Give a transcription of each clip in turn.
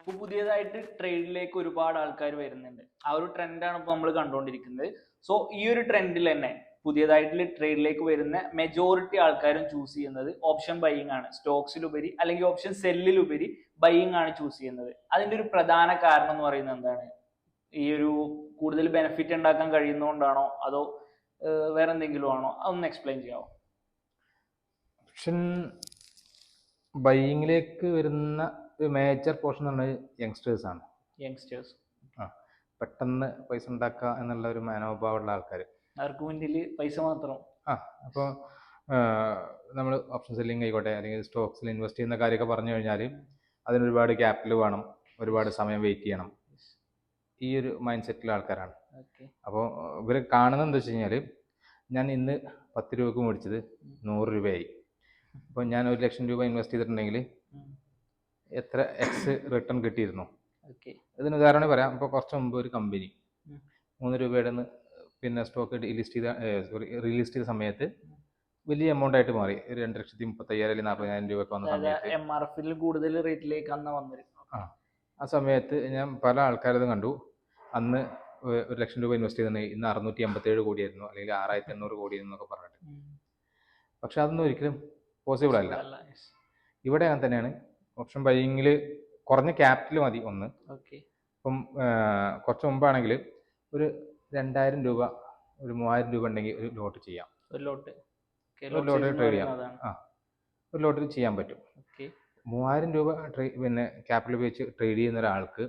ഇപ്പൊ പുതിയതായിട്ട് ട്രേഡിലേക്ക് ഒരുപാട് ആൾക്കാർ വരുന്നുണ്ട്. ആ ഒരു ട്രെൻഡാണ് ഇപ്പൊ നമ്മൾ കണ്ടുകൊണ്ടിരിക്കുന്നത് സോ ഈ ഒരു ട്രെൻഡിൽ തന്നെ പുതിയതായിട്ടുള്ള ട്രേഡിലേക്ക് വരുന്ന മെജോറിറ്റി ആൾക്കാരും ചൂസ് ചെയ്യുന്നത് ഓപ്ഷൻ ബൈയിങ് ആണ്. സ്റ്റോക്സിലുപരി അല്ലെങ്കിൽ ഓപ്ഷൻ സെല്ലിലുപരി ബൈയിങ് ആണ് ചൂസ് ചെയ്യുന്നത്. അതിന്റെ ഒരു പ്രധാന കാരണം എന്ന് പറയുന്നത് എന്താണ്? ഈ ഒരു കൂടുതൽ ബെനിഫിറ്റ് ഉണ്ടാക്കാൻ കഴിയുന്നതുകൊണ്ടാണോ? അതോ വേറെ എന്തെങ്കിലും ആണോ? അതൊന്ന് എക്സ്പ്ലെയിൻ ചെയ്യാമോ ഓപ്ഷൻ ബൈയിങ്ങിലേക്ക് വരുന്ന ഒരു മേജർ പോർഷൻ എന്ന് പറഞ്ഞാൽ യങ്സ്റ്റേഴ്സ് ആണ്. യങ്സ്റ്റേഴ്സ് ആ പെട്ടെന്ന് പൈസ ഉണ്ടാക്കുക എന്നുള്ള ഒരു മനോഭാവമുള്ള ആൾക്കാർ അവർക്ക് മുന്നിൽ പൈസ മാത്രം. ആ അപ്പോൾ നമ്മൾ ഓപ്ഷൻ സെല്ലിംഗ് ആയിക്കോട്ടെ അല്ലെങ്കിൽ സ്റ്റോക്സിൽ ഇൻവെസ്റ്റ് ചെയ്യുന്ന കാര്യമൊക്കെ പറഞ്ഞു കഴിഞ്ഞാൽ അതിനൊരുപാട് ക്യാപിറ്റൽ വേണം ഒരുപാട് സമയം വെയിറ്റ് ചെയ്യണം. ഈ ഒരു മൈൻഡ് സെറ്റിലെ ആൾക്കാരാണ്. അപ്പോൾ ഇവർ കാണുന്നത് എന്താ വെച്ച് കഴിഞ്ഞാൽ ഞാൻ ഇന്ന് പത്ത് രൂപക്ക് മേടിച്ചത് നൂറ് രൂപയായി. അപ്പോൾ ഞാൻ ഒരു ലക്ഷം രൂപ ഇൻവെസ്റ്റ് ചെയ്തിട്ടുണ്ടെങ്കിൽ എത്ര എക്സ് റിട്ടേൺ കിട്ടിയിരുന്നു. ഓക്കെ ഇതിന് ഉദാഹരണം പറയാം ഇപ്പോൾ കുറച്ച് മുമ്പ് ഒരു കമ്പനി. മൂന്ന് രൂപയുടെ പിന്നെ സ്റ്റോക്ക് ഡിലിസ്റ്റ് ചെയ്ത സോറി റീലിസ്റ്റ് ചെയ്ത സമയത്ത് വലിയ എമൗണ്ട് ആയിട്ട് മാറി. ഒരു രണ്ട് ലക്ഷത്തി മുപ്പത്തയ്യായിരം അല്ലെങ്കിൽ നാൽപ്പതിനായിരം രൂപയൊക്കെ വന്ന സമയത്ത്. എം ആർ എഫിൽ കൂടുതൽ റേറ്റിലേക്ക് അന്ന് വന്നിരുന്നു. ആ. സമയത്ത് ഞാൻ പല ആൾക്കാരതും കണ്ടു. അന്ന് ഒരു ലക്ഷം രൂപ ഇൻവെസ്റ്റ് ചെയ്തിട്ടുണ്ടെങ്കിൽ ഇന്ന് അറുന്നൂറ്റി അമ്പത്തേഴ് കോടിയായിരുന്നു. അല്ലെങ്കിൽ ആറായിരത്തി എണ്ണൂറ് കോടിയായിരുന്നു എന്നൊക്കെ പറഞ്ഞിട്ട്. പക്ഷെ അതൊന്നും ഒരിക്കലും പോസിബിൾ അല്ല. ഇവിടെ അങ്ങനെ തന്നെയാണ്. ഓപ്ഷൻ ബൈയിങ്ങിൽ കുറഞ്ഞ ക്യാപിറ്റൽ മതി ഒന്ന്. ഓക്കെ. ഇപ്പം കുറച്ച് മുമ്പാണെങ്കിൽ ഒരു രണ്ടായിരം രൂപ ഒരു മൂവായിരം രൂപ ഉണ്ടെങ്കിൽ ഒരു ലോട്ട് ചെയ്യാം. ഒരു ലോട്ട്. ഒരു ലോട്ട് ട്രേഡ് ചെയ്യാം. ആ ഒരു ലോട്ടിൽ ചെയ്യാൻ പറ്റും. ഓക്കെ. മൂവായിരം രൂപ ട്രേ പിന്നെ ക്യാപിറ്റൽ ഉപയോഗിച്ച് ട്രേഡ് ചെയ്യുന്ന ഒരാൾക്ക്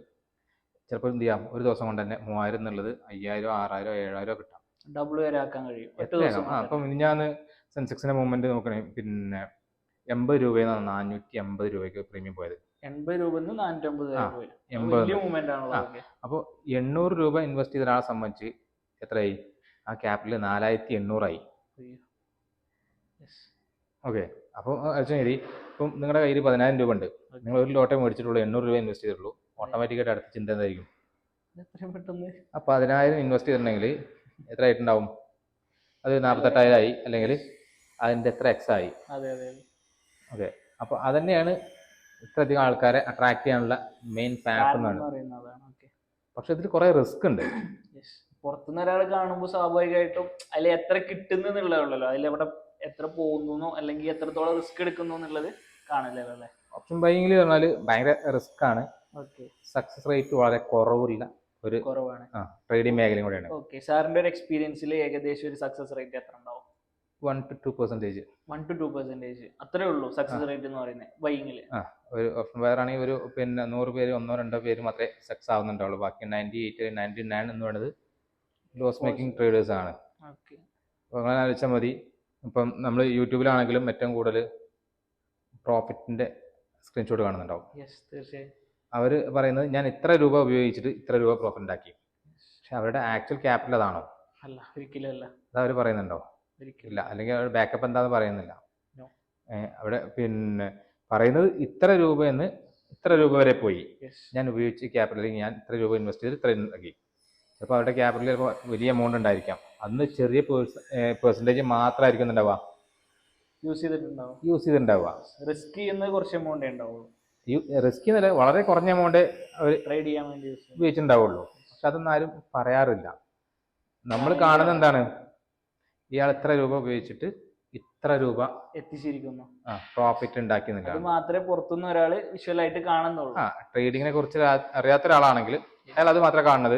ചിലപ്പോൾ എന്ത് ചെയ്യാം? ഒരു ദിവസം കൊണ്ട് തന്നെ മൂവായിരം എന്നുള്ളത് അയ്യായിരം ആറായിരം ഏഴായിരം കിട്ടാം. ഡബിൾ വരെ ആക്കാൻ കഴിയും. ആ അപ്പം അപ്പം ഞാൻ സെൻസെക്സിന്റെ മൂവ്മെന്റ് നോക്കണേ. പിന്നെ എൺപത് രൂപയിൽ നിന്നാണ് നാനൂറ്റി എൺപത് രൂപയ്ക്ക് പ്രീമിയം പോയത് എൺപത് രൂപ. അപ്പോൾ എണ്ണൂറ് രൂപ ഇൻവെസ്റ്റ് ചെയ്ത ഒരാളെ സംബന്ധിച്ച് എത്രയായി? ആ ക്യാപിറ്റൽ നാലായിരത്തി എണ്ണൂറായി. ഓക്കെ അപ്പോൾ ശരി. ഇപ്പം നിങ്ങളുടെ കയ്യിൽ പതിനായിരം രൂപ ഉണ്ട്. നിങ്ങൾ ഒരു ലോട്ടേ മേടിച്ചിട്ടുള്ളൂ എണ്ണൂറ് രൂപ ഇൻവെസ്റ്റ് ചെയ്തിട്ടുള്ളൂ. ഓട്ടോമാറ്റിക്കായിട്ട് അടുത്ത ചിന്ത എന്തായിരിക്കും? ആ പതിനായിരം ഇൻവെസ്റ്റ് ചെയ്തിട്ടുണ്ടെങ്കിൽ എത്ര ആയിട്ടുണ്ടാവും? അത് നാൽപ്പത്തെട്ടായിരം ആയി അല്ലെങ്കിൽ അതിന്റെ എത്ര എക്സ് ആയി? അതെ അപ്പൊ അത് തന്നെയാണ് അപ്പോൾ അതന്നെയാണ് ഇത്രയധികം ആൾക്കാരെ അട്രാക്ട് ചെയ്യാനുള്ള മെയിൻ ഫാക്ടർ എന്നാണ്. പക്ഷെ ഇതിൽ കുറെ റിസ്ക് ഉണ്ട്. പുറത്തുനിന്ന് ഒരാൾ കാണുമ്പോൾ സ്വാഭാവികമായിട്ടും അതിൽ എത്ര കിട്ടുന്നു എന്നുള്ളതുള്ളല്ലോ അതിൽ എവിടെ എത്ര പോകുന്നു അല്ലെങ്കിൽ എത്രത്തോളം റിസ്ക് എടുക്കുന്നു എന്നുള്ളത് കാണില്ലല്ലോ അല്ലേ? ഓപ്ഷൻ ബൈങ്ങിൽ പറഞ്ഞാൽ ഭയങ്കര റിസ്ക് ആണ്. ഓക്കെ സക്സസ് റേറ്റ് വളരെ കുറവില്ല ഒരു കുറവാണ്. ട്രേഡിംഗ് മേഖലയും കൂടെയാണ്. ഓക്കെ സാറിന്റെ ഒരു എക്സ്പീരിയൻസിൽ ഏകദേശം ഒരു സക്സസ് റേറ്റ് എത്ര ഉണ്ടാവും? One to two percentage one to two percentage അത്രേ ഉള്ളൂ സക്സസ് റേറ്റ് എന്ന് പറയുന്നത്. ബൈങ്ങിൽ ഒരു ഓപ്ഷൻ ബയർ ആണെങ്കിൽ ഒരു പിന്നെ നൂറ് പേര് ഒന്നോ രണ്ടോ പേര് മാത്രമേ സക്സസ് ആവുന്നുണ്ടാവുള്ളൂ. ബാക്കി നയന്റി എയ്റ്റ് നയന്റി നയൻ എന്ന് പറയുന്നത് ലോസ് മേക്കിംഗ് ട്രേഡേഴ്സ് ആണ്. അപ്പോൾ അങ്ങനെ ആലോചിച്ചാൽ മതി. ഇപ്പം നമ്മൾ യൂട്യൂബിലാണെങ്കിലും ഏറ്റവും കൂടുതൽ പ്രോഫിറ്റിന്റെ സ്ക്രീൻഷോട്ട് കാണുന്നുണ്ടാവും. തീർച്ചയായും. അവർ പറയുന്നത് ഞാൻ ഇത്ര രൂപ ഉപയോഗിച്ചിട്ട് ഇത്ര രൂപ പ്രോഫിറ്റ് ഉണ്ടാക്കി. പക്ഷെ അവരുടെ ആക്ച്വൽ ക്യാപിറ്റൽ അതാണോ? അല്ല ഒരിക്കലും അല്ല. അത് അവർ പറയുന്നുണ്ടോ? ഇല്ല. അല്ലെങ്കിൽ അവരുടെ ബാക്കപ്പ് എന്താന്ന് പറയുന്നില്ല. അവിടെ പിന്നെ പറയുന്നത് ഇത്ര രൂപ എന്ന് ഇത്ര രൂപ വരെ പോയി. ഞാൻ ഉപയോഗിച്ച് ക്യാപിറ്റലിൽ ഞാൻ ഇത്ര രൂപ ഇൻവെസ്റ്റ് ചെയ്ത് ഇത്ര ഉണ്ടാക്കി. ചിലപ്പോൾ അവരുടെ ക്യാപിറ്റൽ ചിലപ്പോൾ വലിയ എമൗണ്ട് ഉണ്ടായിരിക്കാം. അന്ന് ചെറിയ പെർസെന്റേജ് മാത്രമായിരിക്കും ഉണ്ടാവുക. യൂസ് ചെയ്തിട്ടുണ്ടാവും. യൂസ് ചെയ്തിട്ടുണ്ടാവുക. റിസ്ക് ചെയ്യുന്നത് കുറച്ച് എമൗണ്ട് ഉണ്ടാവുള്ളൂ. റിസ്ക് എന്നല്ല വളരെ കുറഞ്ഞ എമൗണ്ട് അവർ ട്രേഡ് ചെയ്യാൻ വേണ്ടി ഉപയോഗിച്ചിട്ടുണ്ടാവുള്ളൂ. പക്ഷെ അതൊന്നും ആരും പറയാറില്ല. നമ്മൾ കാണുന്നത് എന്താണ്? ഇയാൾ ഇത്ര രൂപ ഉപയോഗിച്ചിട്ട് ഇത്ര രൂപ എത്തിച്ചിരിക്കുന്നു. പ്രോഫിറ്റ് ഉണ്ടാക്കി അത് എന്നുള്ളതാണ് മാത്രമേ പുറത്തുനിന്ന് ഒരാൾ വിഷ്വലായിട്ട് കാണുന്നുള്ളൂ. ആ ട്രേഡിങ്ങിനെ കുറിച്ച് അറിയാത്ത ഒരാളാണെങ്കിൽ അയാൾ അത് മാത്രമേ കാണുന്നത്.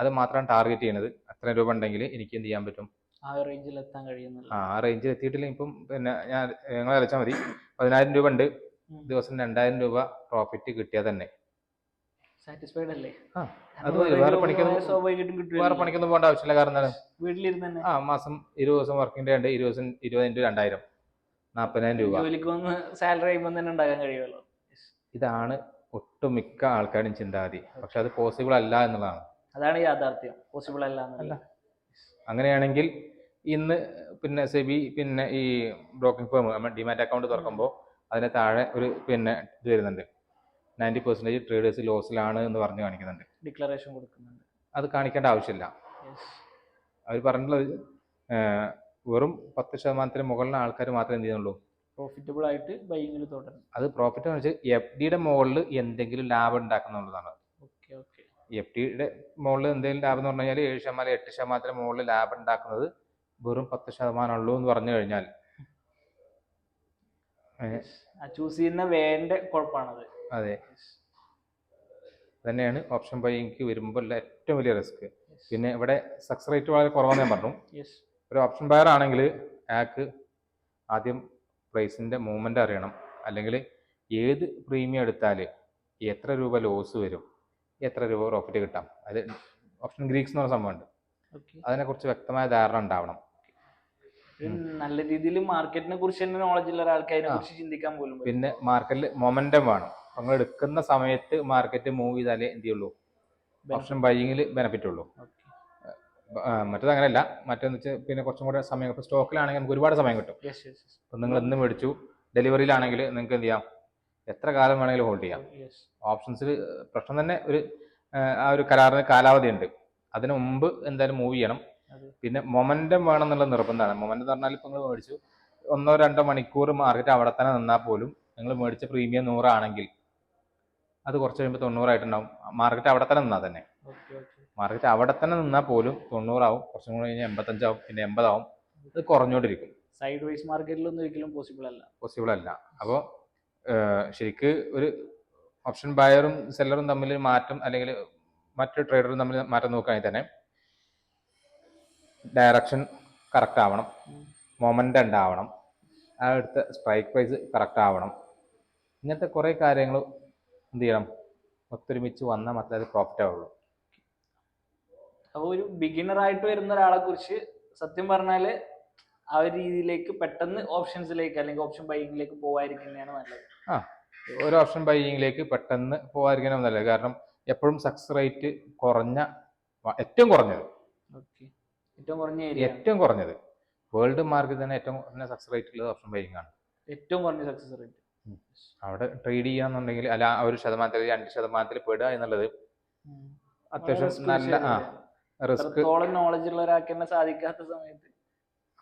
അത്. മാത്രമാണ് ടാർഗറ്റ് ചെയ്യുന്നത്. അത്ര രൂപ ഉണ്ടെങ്കിൽ എനിക്ക് എന്ത് ചെയ്യാൻ പറ്റും? ആ റേഞ്ചിൽ എത്താൻ കഴിയുന്നില്ല. ആ റേഞ്ചിൽ എത്തിയിട്ടില്ല. ഇപ്പം പിന്നെ ഞാൻ ഞങ്ങൾ അലച്ചാൽ മതി. പതിനായിരം രൂപ ഉണ്ട്. ദിവസം രണ്ടായിരം രൂപ പ്രോഫിറ്റ് കിട്ടിയാൽ തന്നെ. സാറ്റിസ്ഫൈഡ് അല്ലേ? ആ അത് വേറെ പണിക്കൊന്നും സ്വാഭാവികമായിട്ടും കിട്ടും വേറെ പണിക്കൊന്നും പോകേണ്ട ആവശ്യമില്ല. കാരണം എന്താണ്? വീട്ടിലിരുന്ന് തന്നെ ആ മാസം ഇരുപത് ദിവസം വർക്കിംഗ് ഡേ ഉണ്ട്. ഇരുപത് ദിവസം ഇരുപത് ഇന്റു രണ്ടായിരം. നാൽപ്പതിനായിരം രൂപ. ജോലിക്ക് വന്ന് സാലറി ചെയ്യുമ്പോൾ തന്നെ ഉണ്ടാക്കാൻ കഴിയുമല്ലോ. ഇതാണ് ഒട്ടുമിക്ക ആൾക്കാരും ചിന്താഗതി. പക്ഷെ അത് പോസിബിൾ അല്ല എന്നുള്ളതാണ്. അതാണ് യാഥാർത്ഥ്യം. പോസിബിൾ അല്ല അല്ല. അങ്ങനെയാണെങ്കിൽ ഇന്ന് പിന്നെ സെബി പിന്നെ ഈ ബ്രോക്കിംഗ് ഫേം ഡിമാറ്റ് അക്കൗണ്ട് തുറക്കുമ്പോൾ അതിന് താഴെ ഒരു പിന്നെ ഇത് വരുന്നുണ്ട്. നയന്റി പെർസെന്റേജ് ട്രേഡേഴ്സ് ലോസിലാണ് എന്ന് പറഞ്ഞ് കാണിക്കുന്നുണ്ട്. ഡിക്ലറേഷൻ കൊടുക്കുന്നുണ്ട്. അത് കാണിക്കേണ്ട ആവശ്യമില്ല. അവർ പറഞ്ഞിട്ടുള്ളത് വെറും പത്ത് ശതമാനത്തിന് മുകളിലെ ആൾക്കാർ മാത്രമേ എന്ത് ചെയ്യുന്നുള്ളൂ? പ്രോഫിറ്റബിൾ ആയിട്ട് ബൈങ്ങിൽ തുടരും അത് പ്രോഫിറ്റ് എന്ന് വെച്ചാൽ എഫ് ഡിയുടെ മുകളിൽ എന്തെങ്കിലും ലാഭം ഉണ്ടാക്കുന്നുള്ളതാണ് ഓക്കെ ഓക്കെ എഫ് ഡിയുടെ മുകളിൽ എന്തെങ്കിലും ലാഭം എന്ന് പറഞ്ഞു കഴിഞ്ഞാൽ ഏഴ് ശതമാനം എട്ട് ശതമാനത്തിന് മുകളിൽ ലാഭം ഉണ്ടാക്കുന്നത് വെറും പത്ത് ശതമാനം ഉള്ളൂ എന്ന് പറഞ്ഞു കഴിഞ്ഞാൽ. ചൂസ് ചെയ്യുന്ന വേണ്ട കുഴപ്പമാണത്. അതെ. തന്നെയാണ് ഓപ്ഷൻ ബൈക്ക് വരുമ്പോൾ ഏറ്റവും വലിയ റിസ്ക് പിന്നെ ഇവിടെ സക്സസ് റേറ്റ് വളരെ കുറവാന്ന് ഞാൻ പറഞ്ഞു. ഒരു ഓപ്ഷൻ ബയർ ആണെങ്കിൽ ആക്ക് ആദ്യം പ്രൈസിന്റെ മൂവ്മെന്റ് അറിയണം. അല്ലെങ്കിൽ ഏത് പ്രീമിയം എടുത്താൽ എത്ര രൂപ ലോസ് വരും എത്ര രൂപ പ്രോഫിറ്റ് കിട്ടാം. അത് ഓപ്ഷൻ ഗ്രീക്സ് എന്ന് പറഞ്ഞ സംഭവമുണ്ട്. അതിനെക്കുറിച്ച് വ്യക്തമായ ധാരണ ഉണ്ടാവണം. നല്ല രീതിയിൽ മാർക്കറ്റിനെ കുറിച്ച് തന്നെ നോളജ് ഉള്ള ഒരാൾക്കാരെ കുറിച്ച് ചിന്തിക്കാൻ പോലും പിന്നെ മാർക്കറ്റിൽ മൊമെന്റം വേണം. നിങ്ങൾ എടുക്കുന്ന സമയത്ത് മാർക്കറ്റ് മൂവ് ചെയ്താലേ എന്ത് ചെയ്യുള്ളൂ? ഓപ്ഷൻ ബൈയിങ്ങിൽ ബെനിഫിറ്റ് ഉള്ളൂ. മറ്റത് അങ്ങനെയല്ല. മറ്റേന്ന് വെച്ചാൽ പിന്നെ കുറച്ചും കൂടെ സമയം ഇപ്പോൾ സ്റ്റോക്കിലാണെങ്കിൽ നമുക്ക് ഒരുപാട് സമയം കിട്ടും. അപ്പം. ഇപ്പം നിങ്ങൾ ഇന്ന് മേടിച്ചു ഡെലിവറിയിലാണെങ്കിൽ നിങ്ങൾക്ക് എന്ത് ചെയ്യാം? എത്ര കാലം വേണമെങ്കിലും ഹോൾഡ് ചെയ്യാം. ഓപ്ഷൻസിൽ പ്രശ്നം തന്നെ ഒരു ആ, ആ ഒരു കരാറിന് കാലാവധി ഉണ്ട്. അതിനു മുമ്പ് എന്തായാലും മൂവ് ചെയ്യണം. പിന്നെ മൊമെന്റം വേണം എന്നുള്ള നിർബന്ധമാണ്. മൊമെന്റം എന്ന് പറഞ്ഞാൽ ഇപ്പോൾ നിങ്ങൾ മേടിച്ചു ഒന്നോ രണ്ടോ മണിക്കൂർ മാർക്കറ്റ് അവിടെ തന്നെ നിന്നാൽ പോലും നിങ്ങൾ മേടിച്ച പ്രീമിയം നൂറാണെങ്കിൽ അത് കുറച്ച് കഴിയുമ്പോൾ തൊണ്ണൂറായിട്ടുണ്ടാവും. മാർക്കറ്റ് അവിടെ തന്നെ നിന്നാൽ തന്നെ. മാർക്കറ്റ് അവിടെ തന്നെ നിന്നാൽ പോലും തൊണ്ണൂറാവും കുറച്ചും കൂടി കഴിഞ്ഞാൽ എൺപത്തഞ്ചാവും പിന്നെ എൺപതാവും. അത് കുറഞ്ഞുകൊണ്ടിരിക്കും സൈഡ് വൈസ് മാർക്കറ്റിലൊന്നും ഒരിക്കലും പോസിബിൾ അല്ല. പോസിബിൾ അല്ല. അപ്പോൾ ശരിക്ക് ഒരു ഓപ്ഷൻ ബയറും സെല്ലറും തമ്മിൽ മാറ്റം അല്ലെങ്കിൽ മറ്റു ട്രേഡറും തമ്മിൽ മാറ്റം നോക്കുകയാണെങ്കിൽ തന്നെ ഡയറക്ഷൻ കറക്റ്റ് ആവണം. മൊമെന്റ് ഉണ്ടാവണം. ആ അടുത്ത സ്ട്രൈക്ക് പ്രൈസ് കറക്റ്റ് ആവണം. ഇങ്ങനത്തെ കുറേ കാര്യങ്ങൾ എന്ത് ചെയ്യണം ഒത്തൊരുമിച്ച് വന്നാൽ മാത്രമേ അത് പ്രോഫിറ്റ് ആവുള്ളൂ. അപ്പോൾ ഒരു ബിഗിനർ ആയിട്ട് വരുന്ന ഒരാളെ കുറിച്ച് സത്യം പറഞ്ഞാൽ ആ ഒരു രീതിയിലേക്ക് പെട്ടെന്ന് ഓപ്ഷൻസിലേക്ക് അല്ലെങ്കിൽ ഓപ്ഷൻ ബൈങ്ങിലേക്ക് പോകാതിരിക്കുന്നതാണ് നല്ലത്. ആ ഒരു ഓപ്ഷൻ ബൈയിങ്ങിലേക്ക് പെട്ടെന്ന് പോകാതിരിക്കണം നല്ലത്. കാരണം എപ്പോഴും സക്സസ് റേറ്റ് കുറഞ്ഞ ഏറ്റവും കുറഞ്ഞത്. ഏറ്റവും കുറഞ്ഞ ഏറ്റവും കുറഞ്ഞത്. വേൾഡ് മാർക്കിൽ തന്നെ ഏറ്റവും കുറഞ്ഞ സക്സസ് റേറ്റ് ഉള്ളത് ഓപ്ഷൻ ബൈയിങ് ആണ്. ഏറ്റവും കുറഞ്ഞ സക്സസ് റേറ്റ് അവിടെ ട്രേഡ് ചെയ്യാന്നുണ്ടെങ്കിൽ അല്ല ഒരു ശതമാനത്തിൽ രണ്ട് ശതമാനത്തിൽ പെടുക എന്നുള്ളത് അത്യാവശ്യം നല്ല ആ റിസ്ക് നോളജ് ഉള്ള ഒരാൾക്ക് തന്നെ സാധിക്കാത്ത സമയത്ത്.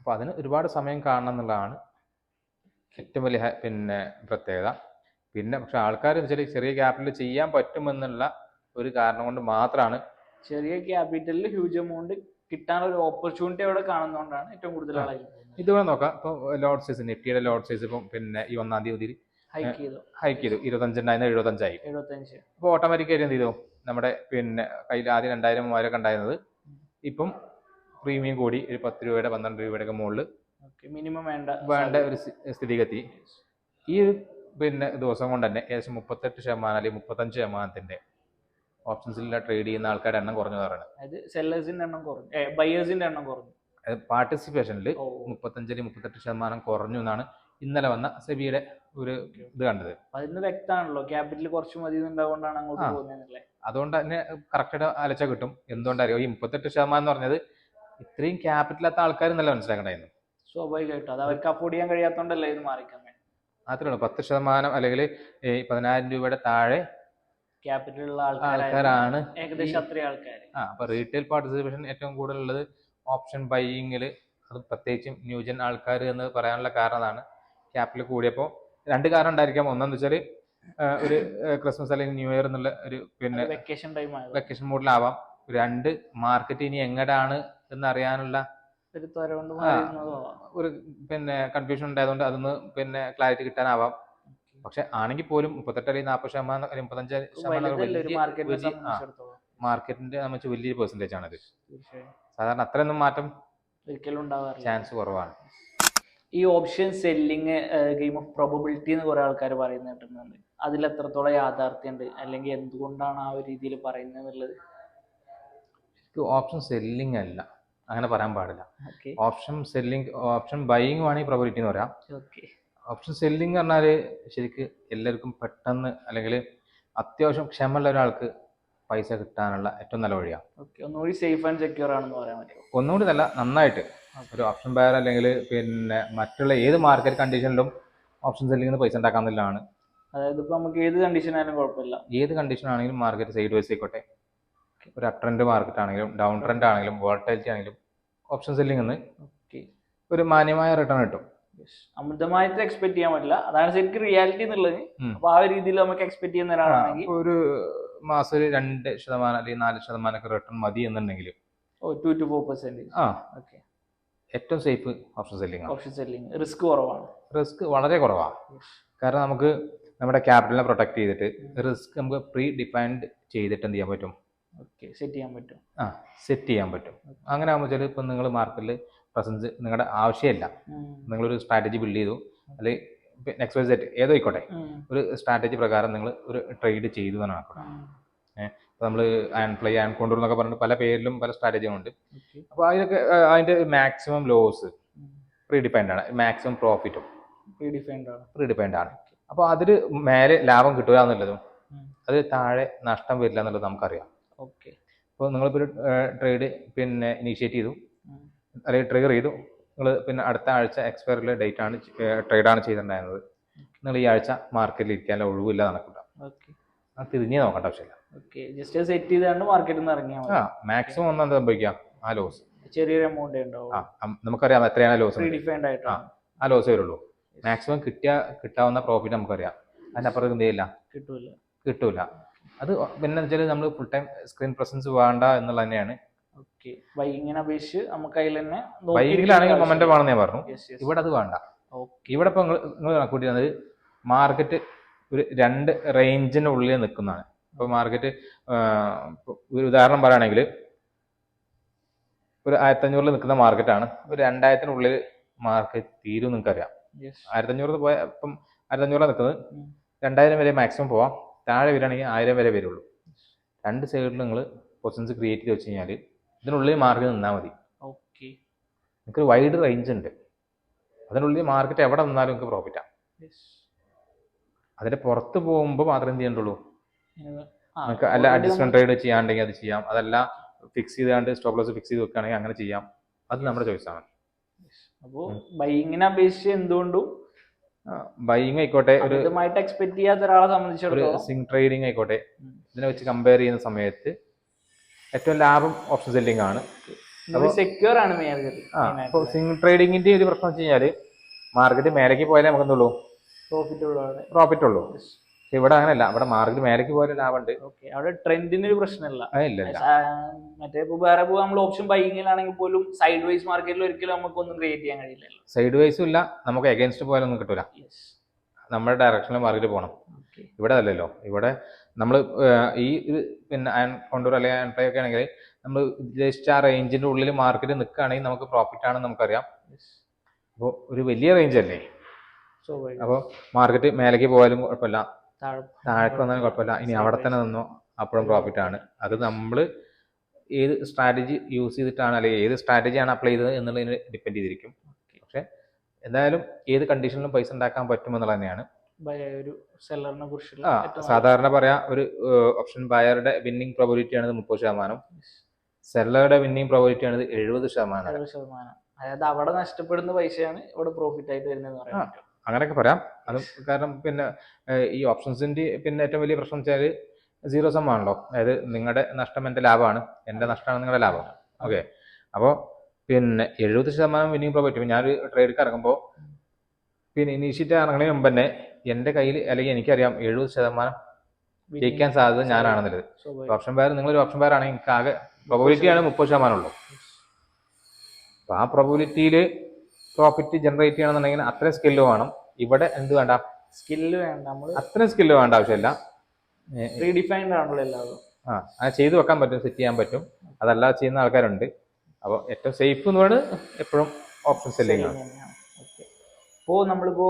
അപ്പൊ അതിന് ഒരുപാട് സമയം കാണണം എന്നുള്ളതാണ് ഏറ്റവും വലിയ പിന്നെ പ്രത്യേകത. പിന്നെ പക്ഷെ ആൾക്കാർ വെച്ചാൽ ചെറിയ ക്യാപിറ്റൽ ചെയ്യാൻ പറ്റുമെന്നുള്ള ഒരു കാരണം കൊണ്ട് മാത്രമാണ് ചെറിയ ക്യാപിറ്റലിൽ ഹ്യൂജ് എമൗണ്ട് കിട്ടാനുള്ള ഒരു ഓപ്പർച്യൂണിറ്റി അവിടെ കാണുന്നതുകൊണ്ടാണ് ഏറ്റവും കൂടുതൽ. ആളായി ഇതുപോലെ നോക്കാം. ഇപ്പോൾ ലോഡ് സൈസ് നിഫ്റ്റിയുടെ ലോഡ് സൈസ് ഇപ്പം പിന്നെ ഈ ഒന്നാം തീയതി ഹൈക്ക് ചെയ്തു. ഹൈക്ക് ചെയ്തു. ഇരുപത്തഞ്ചുണ്ടായിരുന്ന എഴുപത്തഞ്ചായി. എഴുപത്തഞ്ച്. അപ്പോൾ ഓട്ടോമാറ്റിക്കായിട്ട് എന്ത് ചെയ്തു? നമ്മുടെ പിന്നെ കയ്യിൽ ആദ്യം രണ്ടായിരം മൂവായിരം ഒക്കെ ഉണ്ടായിരുന്നത് ഇപ്പം പ്രീമിയം കൂടി ഒരു പത്ത് രൂപയുടെ പന്ത്രണ്ട് രൂപയുടെ ഒക്കെ മുകളിൽ മിനിമം വേണ്ട വേണ്ട ഒരു സ്ഥി- സ്ഥിതിഗതി. ഈ ഒരു പിന്നെ ദിവസം കൊണ്ട് തന്നെ ഏകദേശം മുപ്പത്തെട്ട് ശതമാനം അല്ലെങ്കിൽ മുപ്പത്തഞ്ച് ശതമാനത്തിന്റെ ഓപ്ഷൻസിൽ ട്രേഡ് ചെയ്യുന്ന ആൾക്കാരുടെ എണ്ണം കുറഞ്ഞു പറയുന്നത്. അതായത് സെല്ലേഴ്സിന്റെ എണ്ണം കുറഞ്ഞു. ബയേഴ്സിന്റെ എണ്ണം കുറഞ്ഞു. പാർട്ടിസിപ്പേഷനിൽ മുപ്പത്തഞ്ചിൽ മുപ്പത്തെട്ട് ശതമാനം കുറഞ്ഞു എന്നാണ് ഇന്നലെ വന്ന സെബിയുടെ ഒരു ഇത് കണ്ടത്. അതിന് വ്യക്തമാണല്ലോ. ക്യാപിറ്റൽ കുറച്ച് മതി അങ്ങോട്ട്. പോകുന്നതല്ലേ അതുകൊണ്ട് തന്നെ കറക്റ്റ് അലച്ച കിട്ടും. എന്തുകൊണ്ടായിരിക്കും ഈ മുപ്പത്തെട്ട് ശതമാനം എന്ന് പറഞ്ഞത് ഇത്രയും ക്യാപിറ്റൽ ക്യാപിറ്റലാത്ത ആൾക്കാർ നല്ല മനസ്സിലാക്കണ്ടായിരുന്നു. സ്വാഭാവികമായിട്ടും. അത് അവർക്ക് അഫോർഡ് ചെയ്യാൻ കഴിയാത്തോണ്ടല്ലേ ഇത് മാറിക്കാൻ മാത്രമേ ഉള്ളൂ. പത്ത് ശതമാനം അല്ലെങ്കിൽ പതിനായിരം രൂപയുടെ താഴെ ക്യാപിറ്റൽ ഉള്ള ആൾക്കാരാണ് ആൾക്കാരാണ് ഏകദേശം അത്രയും ആൾക്കാർ ആ അപ്പൊ റീറ്റെയിൽ പാർട്ടിസിപ്പേഷൻ ഏറ്റവും കൂടുതലുള്ളത് ഓപ്ഷൻ ബൈയിങ്ങിൽ അത് പ്രത്യേകിച്ചും ന്യൂജൻ ആൾക്കാർ എന്ന് പറയാനുള്ള കാരണം അതാണ്. ക്യാപിറ്റൽ കൂടിയപ്പോൾ രണ്ട് കാരണം ഉണ്ടായിരിക്കാം. ഒന്നെന്ന് വെച്ചാൽ ഒരു ക്രിസ്മസ് അല്ലെങ്കിൽ ന്യൂ ഇയർ എന്നുള്ള ഒരു പിന്നെ വെക്കേഷൻ ടൈം വെക്കേഷൻ മൂഡിലാവാം രണ്ട് മാർക്കറ്റ് ഇനി എങ്ങടാണ് എന്നറിയാനുള്ള ഒരു പിന്നെ കൺഫ്യൂഷൻ ഉണ്ടായതുകൊണ്ട് അതൊന്ന് പിന്നെ ക്ലാരിറ്റി കിട്ടാനാവാം. പക്ഷെ ആണെങ്കിൽ പോലും മുപ്പത്തെട്ട് അല്ലെങ്കിൽ നാൽപ്പത് ശതമാനം അല്ലെങ്കിൽ മുപ്പത്തഞ്ച് ശതമാനം മാർക്കറ്റിന്റെ നമുക്ക് വലിയൊരു പെർസെന്റേജ് ആണ് അത് സാധാരണ അത്രയൊന്നും മാറ്റം ചാൻസ് കുറവാണ്. ഈ option selling game of probability എന്ന് കുറെ ആൾക്കാർ പറയുന്ന കേട്ടിട്ടുണ്ട്. അതിൽ എത്രത്തോളം യാഥാർത്ഥ്യമുണ്ട്? അല്ലെങ്കിൽ എന്തുകൊണ്ടാണ് ആ ഒരു രീതിയിൽ പറയുന്നത് എന്നുള്ളത്? ഓപ്ഷൻ സെല്ലിങ് അല്ല. അങ്ങനെ പറയാൻ പാടില്ല. ഓപ്ഷൻ സെല്ലിങ് ഓപ്ഷൻ ബൈയിങ് വേണമെങ്കിൽ പ്രോബിലിറ്റി എന്ന് പറയാം. ഓപ്ഷൻ സെല്ലിംഗ് പറഞ്ഞാൽ ശരിക്ക് എല്ലാവർക്കും പെട്ടെന്ന് അല്ലെങ്കിൽ അത്യാവശ്യം ക്ഷമയുള്ള ഒരാൾക്ക് പൈസ കിട്ടാനുള്ള ഏറ്റവും നല്ല വഴിയാണ് ഒന്നുകൂടി സേഫ് ആൻഡ് സെക്യൂർ ആണെന്ന് പറയാൻ പറ്റും ഒന്നുകൂടി നല്ല നന്നായിട്ട്. ഒരു ഓപ്ഷൻ ബയർ അല്ലെങ്കിൽ പിന്നെ മറ്റുള്ള ഏത് മാർക്കറ്റ് കണ്ടീഷനിലും ഓപ്ഷൻ സെല്ലിംഗ് പൈസ ഉണ്ടാക്കാമെന്നുള്ളതാണ് അതായത് ഇപ്പൊ നമുക്ക് ഏത് കണ്ടീഷൻ ആയാലും കുഴപ്പമില്ല. ഏത് കണ്ടീഷൻ ആണെങ്കിലും മാർക്കറ്റ് സൈഡ് വൈസ് ആയിക്കോട്ടെ. ഒരു അപ് ട്രെൻഡ് മാർക്കറ്റ് ആണെങ്കിലും ഡൗൺ ട്രെൻഡ് ആണെങ്കിലും വോളറ്റാലിറ്റി ആണെങ്കിലും ഓപ്ഷൻ സെല്ലിംഗ് ഓക്കെ ഒരു മാന്യമായ റിട്ടേൺ കിട്ടും. അമിതമായിട്ട് എക്സ്പെക്ട് ചെയ്യാൻ പറ്റില്ല. അതാണ് ശരിക്കും റിയാലിറ്റി എന്നുള്ളത്. അപ്പൊ ആ രീതിയിൽ നമുക്ക് എക്സ്പെക്ട് ചെയ്യുന്ന ഒരാളാണെങ്കിൽ ഒരു മാസം ഒരു രണ്ട് ശതമാനം അല്ലെങ്കിൽ നാല് ശതമാനം ഒക്കെ റിട്ടേൺ മതി എന്നുണ്ടെങ്കിൽ ഓ ടു ടു ഫോർ പെർസെന്റ് ആ. ഓക്കെ ഏറ്റവും safe option selling option selling. Risk കുറവാണ്. റിസ്ക് വളരെ കുറവാണ് കാരണം നമുക്ക് നമ്മുടെ ക്യാപിറ്റലിനെ പ്രൊട്ടക്ട് ചെയ്തിട്ട് റിസ്ക് നമുക്ക് പ്രീ ഡിഫൈൻഡ് ചെയ്തിട്ട് എന്ത് ചെയ്യാൻ പറ്റും? ഓക്കെ സെറ്റ് ചെയ്യാൻ പറ്റും. ആ സെറ്റ് ചെയ്യാൻ പറ്റും. അങ്ങനെ ആകുമ്പോൾ ചില ഇപ്പം നിങ്ങൾ മാർക്കറ്റിൽ പ്രസൻസ് നിങ്ങളുടെ ആവശ്യമില്ല. നിങ്ങളൊരു സ്ട്രാറ്റജി ബിൽഡ് ചെയ്തു. അല്ലെങ്കിൽ നെക്സ്റ്റ് വൈ സെറ്റ് ഏതോ ആയിക്കോട്ടെ. ഒരു സ്ട്രാറ്റജി പ്രകാരം നിങ്ങൾ ഒരു ട്രേഡ് ചെയ്തു തന്നെ. അപ്പോൾ നമ്മൾ ആൻഡ് ഫ്ലൈ ആൻഡ് കോണ്ടൂർ എന്നൊക്കെ പറഞ്ഞിട്ട് പല പേരിലും പല സ്ട്രാറ്റജികളുണ്ട് ഉണ്ട് അപ്പോൾ അതിനൊക്കെ അതിന്റെ അതിന്റെ മാക്സിമം ലോസ് ഉം. പ്രീ ഡിഫൈൻഡ് ആണ് മാക്സിമം പ്രോഫിറ്റും Predefined ആണ്. പ്രീ ഡിഫൈൻഡ് ആണ്. അപ്പോൾ അതിൽ മേലെ ലാഭം കിട്ടുക എന്നുള്ളതും അത് താഴെ നഷ്ടം വരില്ല എന്നുള്ളത് നമുക്കറിയാം. ഓക്കെ അപ്പോൾ നിങ്ങളിപ്പോൾ ഒരു ട്രേഡ് പിന്നെ ഇനീഷ്യേറ്റ് ചെയ്തു. അല്ലെങ്കിൽ ട്രിഗർ ചെയ്തു. നിങ്ങൾ പിന്നെ അടുത്ത ആഴ്ച എക്സ്പയറിലെ ഡേറ്റ് ആണ് ട്രേഡാണ് ചെയ്തിട്ടുണ്ടായിരുന്നത്. നിങ്ങൾ ഈ ആഴ്ച മാർക്കറ്റിൽ ഇരിക്കാനുള്ള ഒഴിവില്ല നടക്കില്ല അത് തിരിഞ്ഞേ നോക്കേണ്ട ആവശ്യമില്ല. ജസ്റ്റ് സെറ്റ് ചെയ്താണ്ട് മാർക്കറ്റിൽ നിന്ന് ഇറങ്ങിയാൽ ആ മാക്സിമം ഒന്നും എന്താ സംഭവിക്കുക ആ ലോസ് ചെറിയൊരു എമൗണ്ട് ഉണ്ടാവും. ആ അം- നമുക്കറിയാം എത്രയാണ് ലോസ് പ്രീഡിഫൈൻഡ് ആയിട്ടാണ്. ആ ലോസ് വരുള്ളൂ. മാക്സിമം കിട്ടിയ കിട്ടാവുന്ന പ്രോഫിറ്റ് നമുക്കറിയാം. അതിനപ്പുറം എന്ത് ചെയ്യില്ല കിട്ടൂല. കിട്ടൂല. അത് പിന്നെ വെച്ചാൽ നമ്മൾ ഫുൾ ടൈം സ്ക്രീൻ പ്രസൻസ് വേണ്ട എന്നുള്ള തന്നെയാണ്. ഓക്കെ ബൈക്കിങ്ങിനെ അപേക്ഷിച്ച് നമുക്ക് അതിൽ തന്നെ ബൈക്കിലാണെങ്കിൽ മൊമെന്റ് വേണമെന്ന് ഞാൻ പറഞ്ഞു. ഇവിടെ അത് വേണ്ട. ഓക്കെ ഇവിടെ ഇപ്പൊ നിങ്ങൾ കണക്കൂട്ടിയത് മാർക്കറ്റ് ഒരു രണ്ട് റേഞ്ചിന്റെ ഉള്ളിൽ നിൽക്കുന്നതാണ്. ഇപ്പൊ മാർക്കറ്റ് ഒരു ഉദാഹരണം പറയുകയാണെങ്കിൽ ഒരു ആയിരത്തഞ്ഞൂറിൽ നിൽക്കുന്ന മാർക്കറ്റാണ്. ഒരു രണ്ടായിരത്തിനുള്ളിൽ മാർക്കറ്റ് തീരും നിങ്ങൾക്കറിയാം. ആയിരത്തഞ്ഞൂറിൽ പോയ ഇപ്പം ആയിരത്തഞ്ഞൂറിൽ നിൽക്കുന്നത്. രണ്ടായിരം വരെ മാക്സിമം പോവാം. താഴെ വരികയാണെങ്കിൽ ആയിരം വരെ വരുള്ളൂ. രണ്ട് സൈഡിൽ നിങ്ങൾ പൊസിഷൻസ് ക്രിയേറ്റ് ചെയ്ത് വെച്ച് കഴിഞ്ഞാൽ ഇതിനുള്ളിൽ മാർക്കറ്റ് നിന്നാൽ മതി. ഓക്കെ നിങ്ങൾക്ക് വൈഡ് റേഞ്ച് ഉണ്ട്. അതിനുള്ളിൽ മാർക്കറ്റ് എവിടെ നിന്നാലും നിങ്ങൾക്ക് പ്രോഫിറ്റാണ് അതിന്റെ പുറത്ത് പോകുമ്പോൾ മാത്രമേ എന്ത് ചെയ്യണ്ടുള്ളൂ നമുക്ക് അല്ല അഡ്ജസ്റ്റ്മെന്റ് ട്രേഡ് ചെയ്യാണ്ടെങ്കിൽ അത് ചെയ്യാം. അതല്ല ഫിക്സ് ചെയ്താണ്ട് സ്റ്റോപ്പ് ലോസ് ഫിക്സ് ചെയ്ത് വെക്കുകയാണെങ്കിൽ അങ്ങനെ ചെയ്യാം. അത് നമ്മുടെ ചോയ്സ് ആണ്. അപ്പോൾ ബൈക്കിനെ അപേക്ഷിച്ച് എന്തുകൊണ്ടും ബൈയിങ് ആയിക്കോട്ടെ ഒരു എക്സ്പെക്ട് ചെയ്യാത്ത ഒരാളെ ഒരു സംബന്ധിച്ചിടത്തോളം സിംഗ് ട്രേഡിംഗ് ആയിക്കോട്ടെ ഇതിനെ വെച്ച് കമ്പയർ ചെയ്യുന്ന സമയത്ത് ഏറ്റവും ലാഭം ഓപ്ഷൻ സെല്ലിംഗ് ആണ്. സെക്യൂർ ആണ് അപ്പോൾ സിംഗിൾ ട്രേഡിങ്ങിന്റെ ഒരു പ്രശ്നം വെച്ച് കഴിഞ്ഞാൽ മാർക്കറ്റ് മേലേക്ക് പോയാലേ നമുക്ക് എന്തുള്ളൂ പ്രോഫിറ്റ് ഉള്ളൂ പ്രോഫിറ്റ് ഉള്ളൂ. പക്ഷെ ഇവിടെ അങ്ങനെയല്ല. ഇവിടെ മാർക്കറ്റ് മേലേക്ക് പോയാലും ലാഭമുണ്ട്. ഓക്കെ അവിടെ ട്രെൻഡിന് ഒരു പ്രശ്നമല്ല ഇല്ല മറ്റേ ഇപ്പൊ വേറെ പോകുക നമ്മൾ ഓപ്ഷൻ ബൈക്കിങ്ങിലാണെങ്കിൽ പോലും സൈഡ് വൈസ് മാർക്കറ്റിൽ ഒരിക്കലും നമുക്കൊന്നും ക്രിയേറ്റ് ചെയ്യാൻ കഴിയില്ല സൈഡ് വൈസും ഇല്ല. നമുക്ക് എഗൻസ്റ്റ് പോയാലൊന്നും കിട്ടൂല. നമ്മുടെ ഡയറക്ഷനിൽ മാർക്കറ്റ് പോകണം ഇവിടെ അല്ലല്ലോ. ഇവിടെ നമ്മൾ ഈ ഇത് പിന്നെ അയൺ കൊണ്ടൂർ അല്ലെങ്കിൽ അയൺ പ്ലേ ഒക്കെ ആണെങ്കിൽ നമ്മൾ ഉദ്ദേശിച്ച ആ റേഞ്ചിന്റെ ഉള്ളിൽ മാർക്കറ്റ് നിൽക്കുകയാണെങ്കിൽ നമുക്ക് പ്രോഫിറ്റ് ആണെന്ന് നമുക്കറിയാം. അപ്പോൾ ഒരു വലിയ റേഞ്ച് അല്ലേ? അപ്പോൾ മാർക്കറ്റ് മേലേക്ക് പോയാലും കുഴപ്പമില്ല. താഴേക്ക് വന്നാലും കുഴപ്പമില്ല. ഇനി അവിടെ തന്നെ നിന്നോ അപ്പോഴും പ്രോഫിറ്റ് ആണ്. അത് നമ്മൾ ഏത് സ്ട്രാറ്റജി യൂസ് ചെയ്തിട്ടാണ് അല്ലെങ്കിൽ ഏത് സ്ട്രാറ്റജിയാണ് അപ്ലൈ ചെയ്തത് എന്നുള്ളതിന് ഡിപ്പെൻഡ് ചെയ്തിരിക്കും. പക്ഷെ എന്തായാലും ഏത് കണ്ടീഷനിലും പൈസ ഉണ്ടാക്കാൻ പറ്റുമെന്നുള്ളത് തന്നെയാണ്. ഒരു സെല്ലറിനെ കുറിച്ചുള്ള സാധാരണ പറയാ ഒരു ഓപ്ഷൻ ബയറുടെ വിന്നിംഗ് പ്രോബിലിറ്റി ആണ് മുപ്പത് ശതമാനം. സെല്ലറുടെ വിന്നിംഗ് പ്രോബിലിറ്റി ആണ് എഴുപത് ശതമാനം. അതായത് അവിടെ നഷ്ടപ്പെടുന്ന പൈസയാണ് ഇവിടെ പ്രോഫിറ്റ് ആയിട്ട് വരുന്നത് അങ്ങനെയൊക്കെ പറയാം. അത് കാരണം പിന്നെ ഈ ഓപ്ഷൻസിന്റെ പിന്നെ ഏറ്റവും വലിയ പ്രശ്നം വെച്ചാൽ സീറോ സം ആണല്ലോ. അതായത് നിങ്ങളുടെ നഷ്ടം എന്റെ ലാഭമാണ്. എന്റെ നഷ്ടമാണ് നിങ്ങളുടെ ലാഭം. ഓക്കെ. അപ്പോൾ പിന്നെ എഴുപത് ശതമാനം വിന്നിങ് പ്രോഫിറ്റ് ഞാൻ ഒരു ട്രേഡിക്ക് ഇറങ്ങുമ്പോൾ പിന്നെ ഇനീഷ്യേറ്റ് ഇറങ്ങുന്നതിന് മുമ്പ് തന്നെ എന്റെ കയ്യിൽ അല്ലെങ്കിൽ എനിക്കറിയാം എഴുപത് ശതമാനം ജയിക്കാൻ സാധ്യത ഞാനാണെന്നുള്ളത്. ഓപ്ഷൻ ബയർ നിങ്ങളൊരു ഓപ്ഷൻ ബയർ ആണെങ്കിൽ ആകെ പ്രോബിലിറ്റിയാണ് മുപ്പത് ശതമാനം ഉള്ളൂ. അപ്പോൾ ആ പ്രോബിലിറ്റിയിൽ പ്രോഫിറ്റ് ജനറേറ്റ് ചെയ്യണമെന്നുണ്ടെങ്കിൽ അത്രയും സ്കില്ല് വേണം. ഇവിടെ എന്ത് വേണ്ട? സ്കില്ല് വേണ്ട നമ്മൾ അത്രയും സ്കില്ല് വേണ്ട ആവശ്യമില്ല. റീഡിഫൈൻഡ് ആണല്ലോ എല്ലാവരും. ആ അത് ചെയ്തു വെക്കാൻ പറ്റും സെറ്റ് ചെയ്യാൻ പറ്റും. അതല്ലാതെ ചെയ്യുന്ന ആൾക്കാരുണ്ട്. അപ്പോൾ ഏറ്റവും സേഫ് എന്ന് പറയുന്നത് എപ്പോഴും ഓപ്ഷൻ സെല്ലിംഗ് ആണ്. ഇപ്പോൾ നമ്മളിപ്പോ